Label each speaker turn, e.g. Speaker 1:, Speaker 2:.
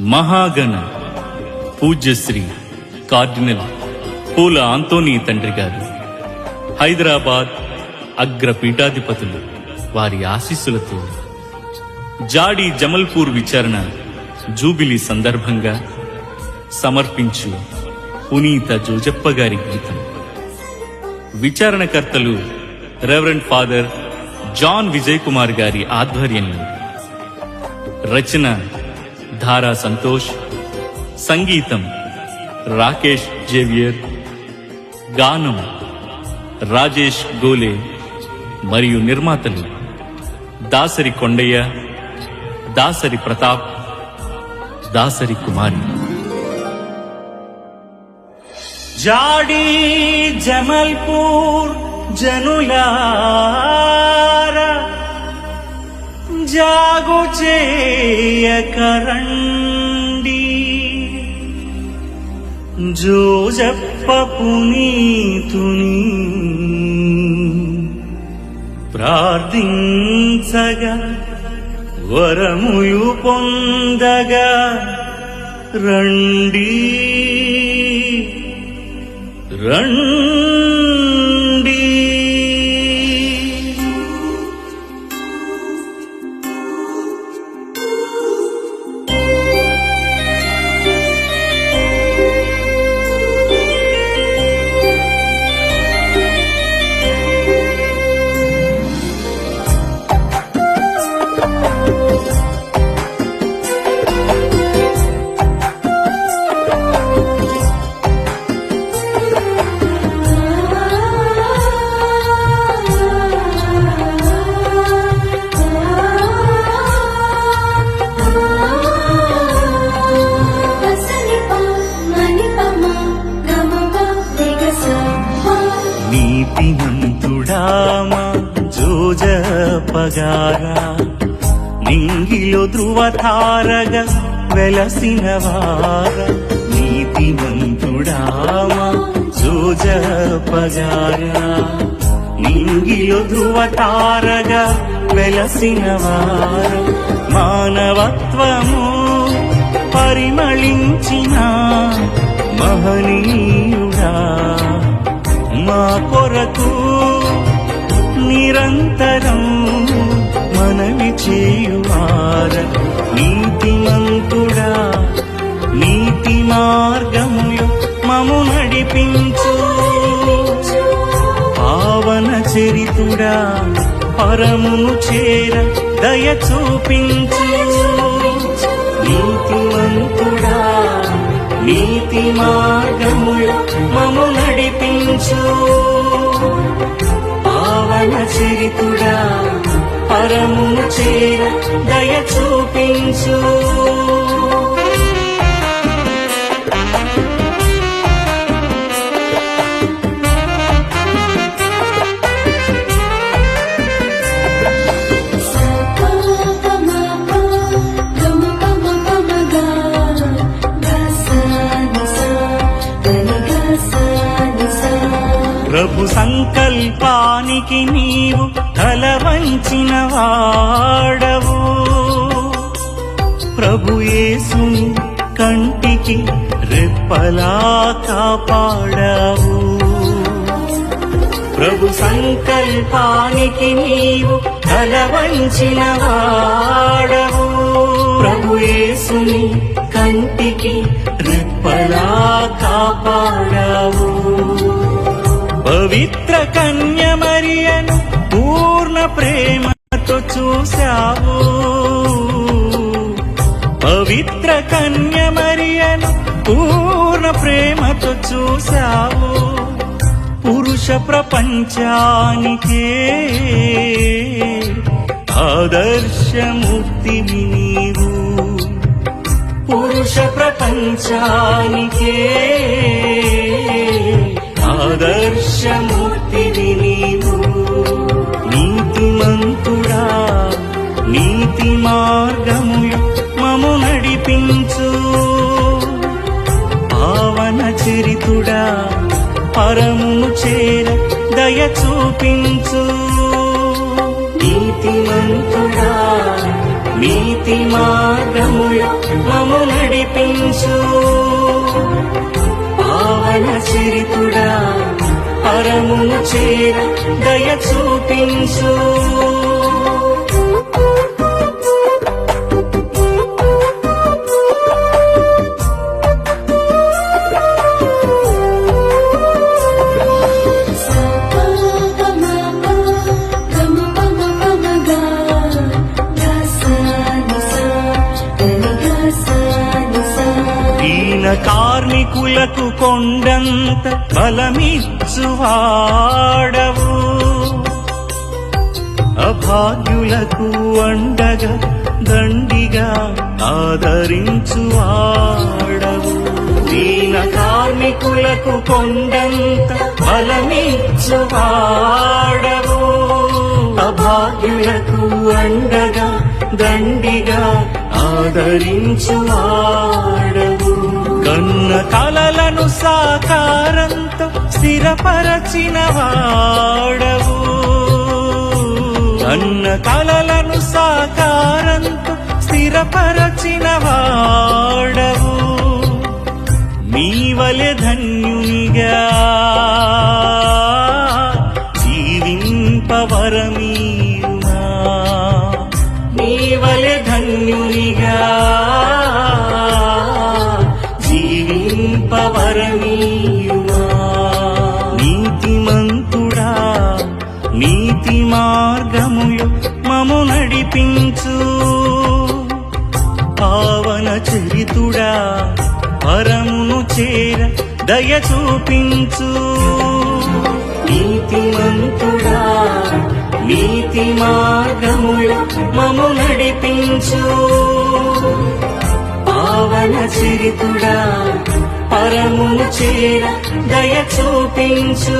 Speaker 1: మహాగణ పూజ్యశ్రీ cardinal పూల ఆంతోనీ తండ్రి గారు. హైదరాబాద్ అగ్ర పీఠాధిపతులు వారి ఆశీస్సులతో జాడి జమల్పూర్ విచారణ జూబిలీ సందర్భంగా సమర్పించు పునీత జోజప్ప గారి గీతం. విచారణకర్తలు reverend father John Vijay Kumar గారి ఆధ్వర్యంలో రచన ధారా సంతోష్ సంగీతం రాకేష్ జేవియర్ గానం రాజేష్ గోలే మరియు నిర్మాతలు దాసరి కొండయ్య దాసరి ప్రతాప్ దాసరి కుమారి.
Speaker 2: జాడీ జమల్పూర్ జనులా జాగు చేయకరండి. జోజప్ప పునీతుని ప్రార్థించగా వరముయు పొందగా రండి. రండి. జోజపగారా నింగిలో ధ్రువతారగ వెలసిన వార నీతిమంతుడామా జోజపగారా నింగిలో ధ్రువతారగ వెలసిన వార మానవత్వము పరిమళించిన మహనీయుడా. మా కొరకు నిరంతరం మనవి చేయువార. నీతిమంతుడా నీతి మార్గములు మము నడిపించు. పావన చరితుడా పరమును చేర దయ చూపించు. నీతిమంతుడా నీతి మార్గములు మము నడిపించు. పావన చరితుడా పరమును చేర దయ చూపించు. సంకల్పానికి నీవు తలవంచిన వాడవు. ప్రభుయేసుని కంటికి రెప్పలా కాపాడవు. ప్రభు సంకల్పానికి నీవు తలవంచిన వాడవు. ప్రభుయేసుని కంటికి రెప్పలా కాపాడవు. పవిత్ర కన్య మరియను పూర్ణ ప్రేమతో చూశావు. పవిత్ర కన్య మరియను పూర్ణ ప్రేమతో చూశావు. పురుష ప్రపంచానికే ఆదర్శమూర్తి నీవు. పురుష ప్రపంచానికే ఆదర్శమూర్తివి నీవు. నీతిమంతుడా నీతి మార్గములు మము నడిపించు. పావన చరితుడా పరమును చేర దయ చూపించు. నీతిమంతుడా నీతి మార్గములో మము నడిపించు. పావన చరితుడా ద్వారమును చేర దయ చూపించు. కార్మికులకు కొండంత బలమిచ్చువాడవు అభాగ్యులకు అండగా దండిగా ఆదరించువాడవు. దీన కార్మికులకు కొండంత బలమిచ్చువాడవు. అభాగ్యులకు అండగా దండిగా ఆదరించువాడవు. కన్న కలలను సాకారంతో స్థిరపరచిన వాడవు కన్న కలలను సాకారంతో స్థిరపరచిన వాడవు నీవలె ధన్యునిగా జీవింపవరమీ మార్గములు మము నడిపించు. పావన చరితుడా పరమును చేర దయ చూపించు. నీతిమంతుడా నీతి మార్గములు మము నడిపించు. పావన చరితుడా పరమును చేర దయ చూపించు.